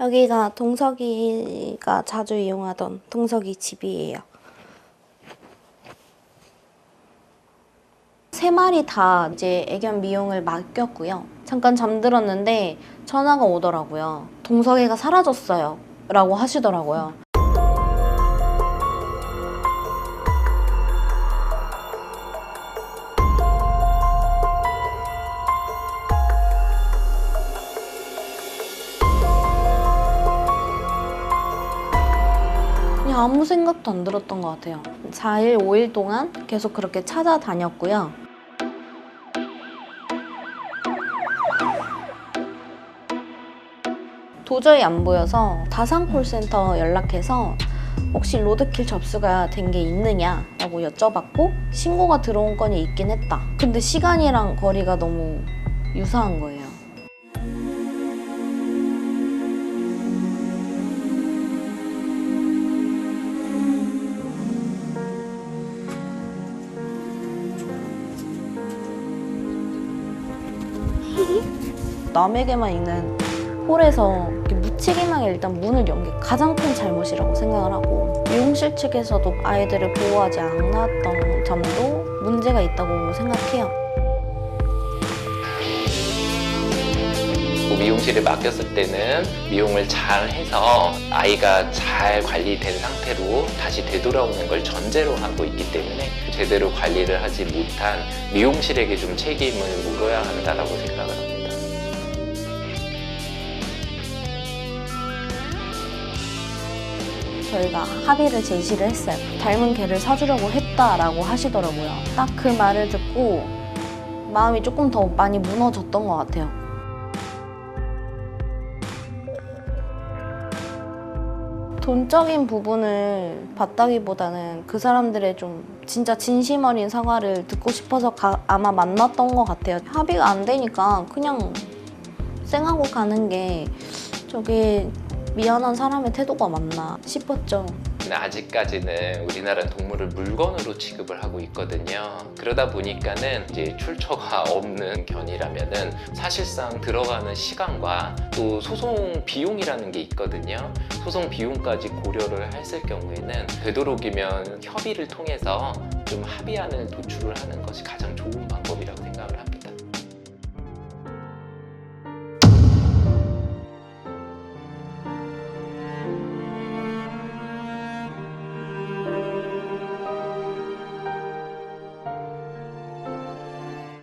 여기가 동석이가 자주 이용하던 동석이 집이에요. 세 마리 다 이제 애견 미용을 맡겼고요. 잠깐 잠들었는데 전화가 오더라고요. 동석이가 사라졌어요. 라고 하시더라고요. 그냥 아무 생각도 안 들었던 것 같아요. 4일, 5일 동안 계속 그렇게 찾아다녔고요. 도저히 안 보여서 다산 콜센터 연락해서 혹시 로드킬 접수가 된 게 있느냐 라고 여쭤봤고 신고가 들어온 건이 있긴 했다. 근데 시간이랑 거리가 너무 유사한 거예요. 남에게만 있는 홀에서 무책임하게 일단 문을 연 게 가장 큰 잘못이라고 생각을 하고 미용실 측에서도 아이들을 보호하지 않았던 점도 문제가 있다고 생각해요. 뭐 미용실에 맡겼을 때는 미용을 잘 해서 아이가 잘 관리된 상태로 다시 되돌아오는 걸 전제로 하고 있기 때문에 제대로 관리를 하지 못한 미용실에게 좀 책임을 물어야 한다라고 생각을 합니다. 저희가 합의를 제시를 했어요. 닮은 개를 사주려고 했다라고 하시더라고요. 딱 그 말을 듣고 마음이 조금 더 많이 무너졌던 것 같아요. 돈적인 부분을 봤다기보다는 그 사람들의 좀 진짜 진심 어린 사과를 듣고 싶어서 가- 아마 만났던 것 같아요. 합의가 안 되니까 그냥 쌩하고 가는 게 저게 미안한 사람의 태도가 맞나 싶었죠. 아직까지는 우리나라는 동물을 물건으로 취급을 하고 있거든요. 그러다 보니까는 이제 출처가 없는 견이라면은 사실상 들어가는 시간과 또 소송 비용이라는 게 있거든요. 소송 비용까지 고려를 했을 경우에는 되도록이면 협의를 통해서 좀 합의안을 도출을 하는 것이 가장